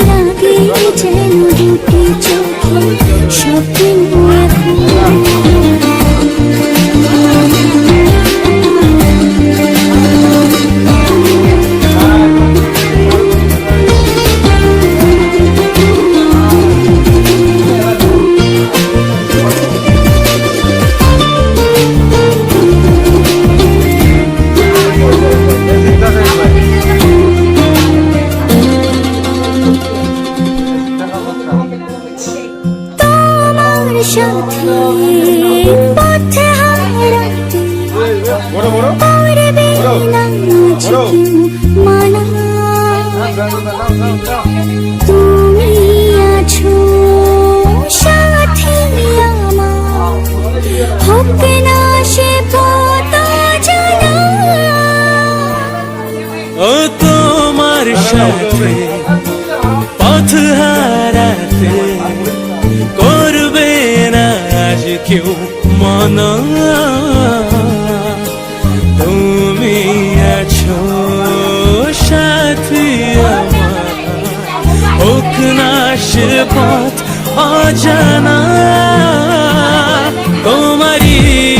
লাগে যেন দুটি চোখে স্বপ্ন তোমার সাথে পথ অজানা। তোমারই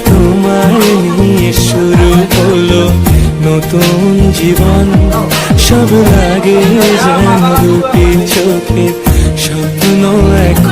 তোমায় নিয়ে শুরু হলো নতুন জীবন। সব লাগে যেন দুটি চোখে স্বপ্ন এখন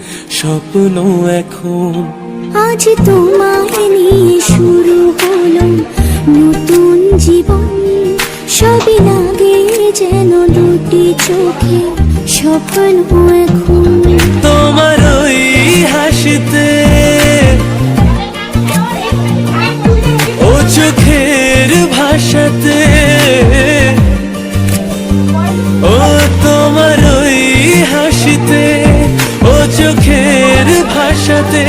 স্বপ্ন এখন। আজ তোমায় নিয়ে শুরু হলো নতুন জীবন। সবই লাগে যেন দুটি চোখে স্বপ্ন এখন। তোমার ওই হাসিতে ও চোখের ভাষাতে ভাষাতে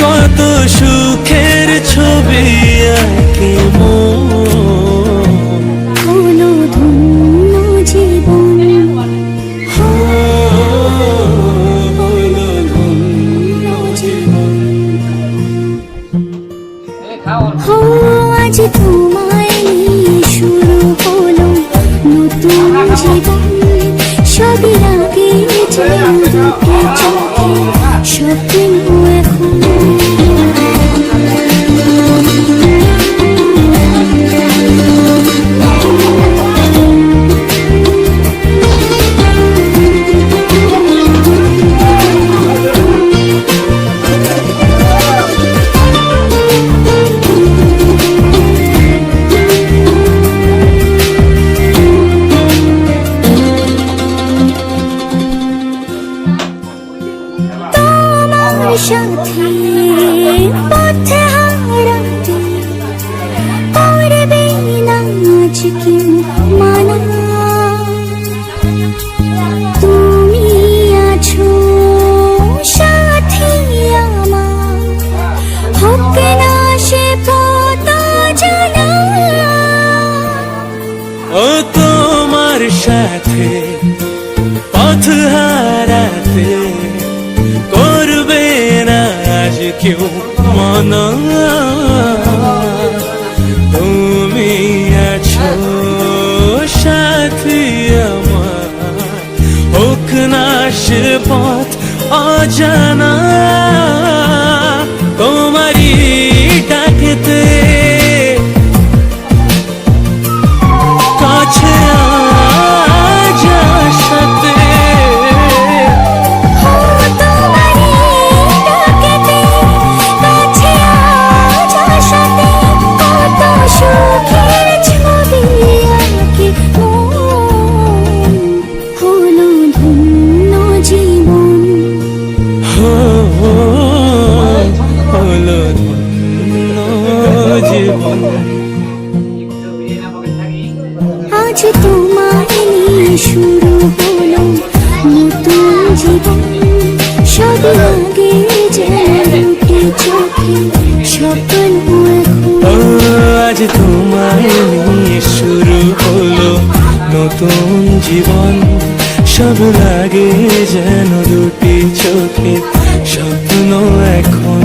কত সুখের ছবি আঁকে। স্বপ্ন এখন সাথে পথে হারাতে করবে না মানা। কেউ মানা। তুমি আছো সাথী আমার। হোক না পথ অজানা। নতুন জীবন সব লাগে যেন দুটি চোখে। স্বপ্ন এখন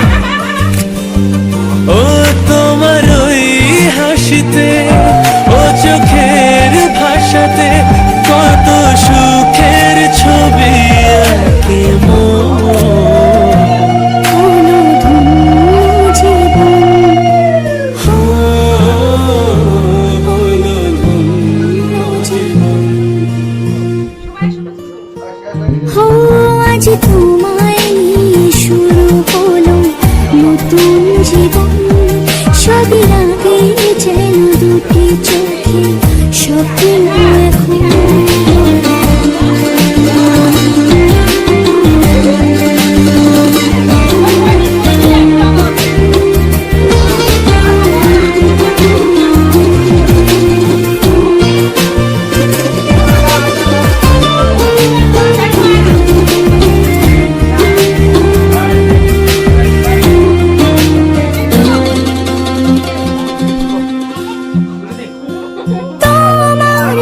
it.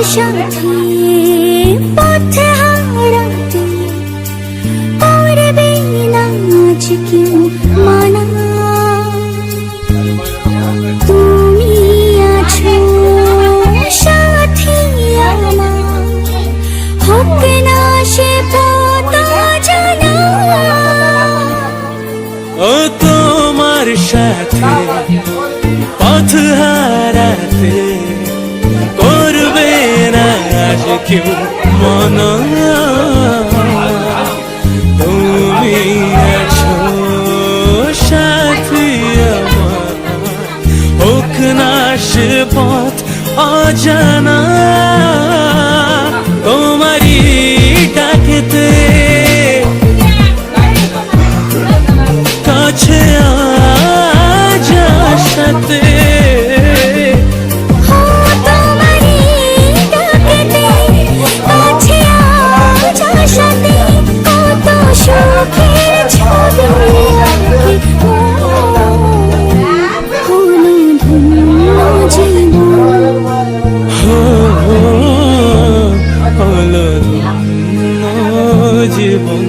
সাথে পথে হারাতে করবে না আজ কেউ মানা তুমি আছো সাথী আমার সাথে পথ মন জীবন।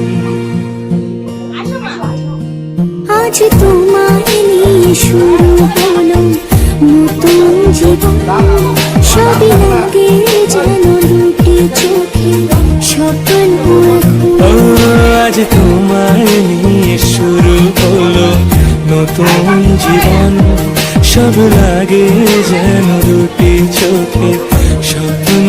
আজ তোমায় নিয়ে শুরু হলো নতুন জীবন। সবই লাগে যেন দুটি চোখে স্বপ্ন আজ তোমায় নিয়ে শুরু হলো নতুন জীবন। সব লাগে যেন দুটি চোখে স্বপ্ন